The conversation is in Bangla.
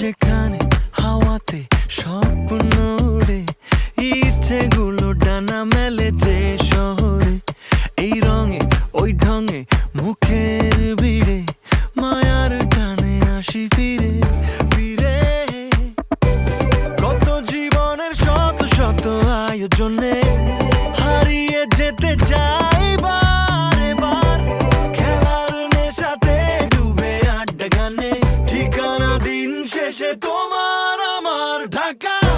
যেখানে হাওয়াতে স্বপ্ন উড়ে ইচ্ছেগুলো ডানা মেলে যে শহরে, এই রঙে, ওই ঢঙে মুখের ভিড়ে, মায়ার টানে আসি ফিরে ফিরে। কত জীবনের শত শত আয়োজনে হারিয়ে যেতে চাই। তোমার আমার ঢাকা।